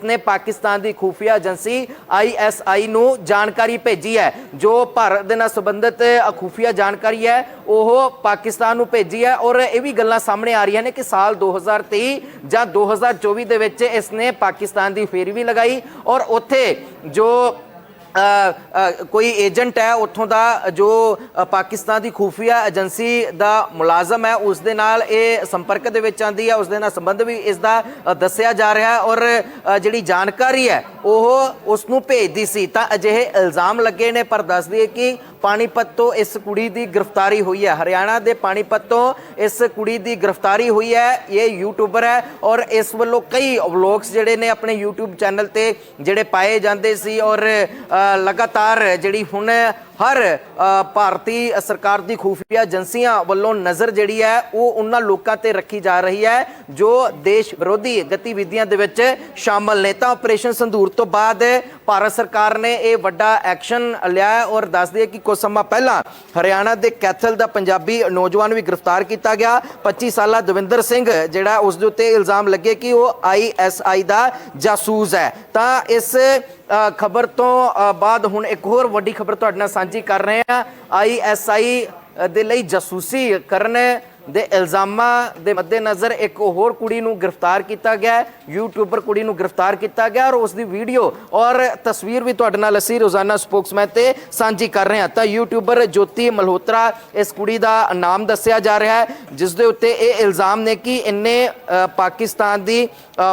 ਇਸ ਨੇ ਪਾਕਿਸਤਾਨ ਦੀ ਖੂਫੀਆ ਏਜੰਸੀ ਆਈਐਸਆਈ ਨੂੰ ਜਾਣਕਾਰੀ ਭੇਜੀ ਹੈ। ਜੋ ਭਾਰਤ ਦੇ ਨਾਲ ਸੰਬੰਧਿਤ ਅ, ਖੂਫੀਆ ਜਾਣਕਾਰੀ ਹੈ ਉਹ ਪਾਕਿਸਤਾਨ ਨੂੰ ਭੇਜੀ ਹੈ ਔਰ ਇਹ ਵੀ ਗੱਲਾਂ ਸਾਹਮਣੇ ਆ ਰਹੀਆਂ ਨੇ ਕਿ ਸਾਲ 2023 ਜਾਂ 2024 ਦੇ ਵਿੱਚ ਇਸ ਨੇ ਪਾਕਿਸਤਾਨ ਦੀ ਫੇਰੀ ਵੀ ਲਗਾਈ ਔਰ ਉੱਥੇ ਜੋ ਕੋਈ ਏਜੰਟ ਹੈ, ਉੱਥੋਂ ਦਾ ਜੋ ਪਾਕਿਸਤਾਨ ਦੀ ਖੂਫੀਆ ਏਜੰਸੀ ਦਾ ਮੁਲਾਜ਼ਮ ਹੈ, ਉਸ ਦੇ ਨਾਲ ਇਹ ਸੰਪਰਕ ਦੇ ਵਿੱਚ ਆਂਦੀ ਹੈ ਉਸ ਦੇ ਨਾਲ ਸੰਬੰਧ ਵੀ ਇਸ ਦਾ ਦੱਸਿਆ ਜਾ ਰਿਹਾ ਹੈ ਔਰ ਜਿਹੜੀ ਜਾਣਕਾਰੀ ਹੈ, ਉਹ ਉਸ ਨੂੰ ਭੇਜਦੀ ਸੀ। ਤਾਂ ਅਜਿਹੇ ਇਲਜ਼ਾਮ ਲੱਗੇ ਨੇ, ਪਰ ਦੱਸਦੀ ਦਈਏ ਕਿ ਪਾਣੀਪਤ ਤੋਂ ਇਸ ਕੁੜੀ ਦੀ ਗ੍ਰਿਫਤਾਰੀ ਹੋਈ ਹੈ। ਹਰਿਆਣਾ ਦੇ ਪਾਣੀਪਤ ਤੋਂ ਇਸ ਕੁੜੀ ਦੀ ਗ੍ਰਿਫਤਾਰੀ ਹੋਈ ਹੈ। ਇਹ ਯੂਟਿਊਬਰ ਹੈ ਔਰ ਇਸ ਵੱਲੋਂ ਕਈ ਵਲੌਗਸ ਜਿਹੜੇ ਨੇ ਆਪਣੇ YouTube ਚੈਨਲ ਤੇ ਜਿਹੜੇ ਪਾਏ ਜਾਂਦੇ ਸੀ ਔਰ ਲਗਾਤਾਰ ਜਿਹੜੀ ਹੁਣ ਹਰ ਭਾਰਤੀ ਸਰਕਾਰ ਦੀ ਖੂਫੀਆ ਏਜੰਸੀਆਂ ਵੱਲੋਂ ਨਜ਼ਰ ਜਿਹੜੀ ਹੈ, ਉਹ ਉਹਨਾਂ ਲੋਕਾਂ ਤੇ ਰੱਖੀ ਜਾ ਰਹੀ ਹੈ, ਜੋ ਦੇਸ਼ ਵਿਰੋਧੀ ਗਤੀਵਿਧੀਆਂ ਦੇ ਵਿੱਚ ਸ਼ਾਮਲ ਨੇ। ਤਾਂ ਆਪਰੇਸ਼ਨ ਸੰਧੂਰ ਤੋਂ ਬਾਅਦ ਭਾਰਤ ਸਰਕਾਰ ਨੇ ਇਹ ਵੱਡਾ ਐਕਸ਼ਨ ਲਿਆ ਔਰ ਦੱਸ ਦਈਏ ਕਿ ਕੁਝ ਸਮਾਂ ਪਹਿਲਾਂ ਹਰਿਆਣਾ ਦੇ ਕੈਥਲ ਦਾ ਪੰਜਾਬੀ ਨੌਜਵਾਨ ਵੀ ਗ੍ਰਿਫਤਾਰ ਕੀਤਾ ਗਿਆ। 25 ਸਾਲਾ ਦਵਿੰਦਰ ਸਿੰਘ ਜਿਹੜਾ ਉਸ ਦੇ ਉੱਤੇ ਇਲਜ਼ਾਮ ਲੱਗੇ ਕਿ ਉਹ ਆਈਐਸਆਈ ਦਾ ਜਾਸੂਸ ਹੈ। ਤਾਂ ਇਸ ਖਬਰ ਤੋਂ ਬਾਅਦ ਹੁਣ ਇੱਕ ਹੋਰ ਵੱਡੀ ਖਬਰ ਤੁਹਾਡੇ ਨਾਲ ਸਾਂਝੀ ਕਰ ਰਹੇ ਹਾਂ। ਆਈਐਸਆਈ ਦੇ ਲਈ ਜਾਸੂਸੀ ਕਰਨ ਦੇ ਇਲਜ਼ਾਮਾਂ ਦੇ ਮੱਦੇਨਜ਼ਰ ਇੱਕ ਹੋਰ ਕੁੜੀ ਨੂੰ ਗ੍ਰਿਫਤਾਰ ਕੀਤਾ ਗਿਆ ਹੈ ਯੂਟਿਊਬਰ ਕੁੜੀ ਨੂੰ ਗ੍ਰਿਫਤਾਰ ਕੀਤਾ ਗਿਆ ਔਰ ਉਸ ਦੀ ਵੀਡੀਓ ਔਰ ਤਸਵੀਰ ਵੀ ਤੁਹਾਡੇ ਨਾਲ ਅਸੀਂ ਰੋਜ਼ਾਨਾ ਸਪੋਕਸਮੈਨ ਤੇ ਸਾਂਝੀ ਕਰ ਰਹੇ ਹਾਂ। ਤਾਂ ਯੂਟਿਊਬਰ ਜੋਤੀ ਮਲਹੋਤਰਾ ਇਸ ਕੁੜੀ ਦਾ ਨਾਮ ਦੱਸਿਆ ਜਾ ਰਿਹਾ ਹੈ, ਜਿਸ ਦੇ ਉੱਤੇ ਇਹ ਇਲਜ਼ਾਮ ਨੇ ਕਿ ਇਹਨੇ ਪਾਕਿਸਤਾਨ ਦੀ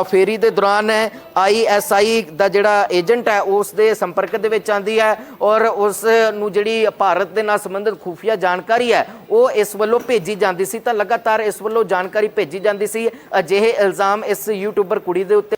ਫੇਰੀ ਦੇ ਦੌਰਾਨ ਆਈਐਸਆਈ ਦਾ ਜਿਹੜਾ ਏਜੰਟ ਹੈ, ਉਸ ਦੇ ਸੰਪਰਕ ਦੇ ਵਿੱਚ ਆਂਦੀ ਹੈ ਔਰ ਉਸ ਨੂੰ ਜਿਹੜੀ ਭਾਰਤ ਦੇ ਨਾਲ ਸੰਬੰਧਿਤ ਖੂਫੀਆ ਜਾਣਕਾਰੀ ਹੈ, ਉਹ ਇਸ ਵੱਲੋਂ ਭੇਜੀ ਜਾਂਦੀ ਸੀ। ਤਾਂ ਲਗਾਤਾਰ ਇਸ ਵੱਲੋਂ ਜਾਣਕਾਰੀ ਭੇਜੀ ਜਾਂਦੀ ਸੀ। ਅਜਿਹੇ ਇਲਜ਼ਾਮ ਇਸ ਯੂਟਿਊਬਰ ਕੁੜੀ ਦੇ ਉੱਤੇ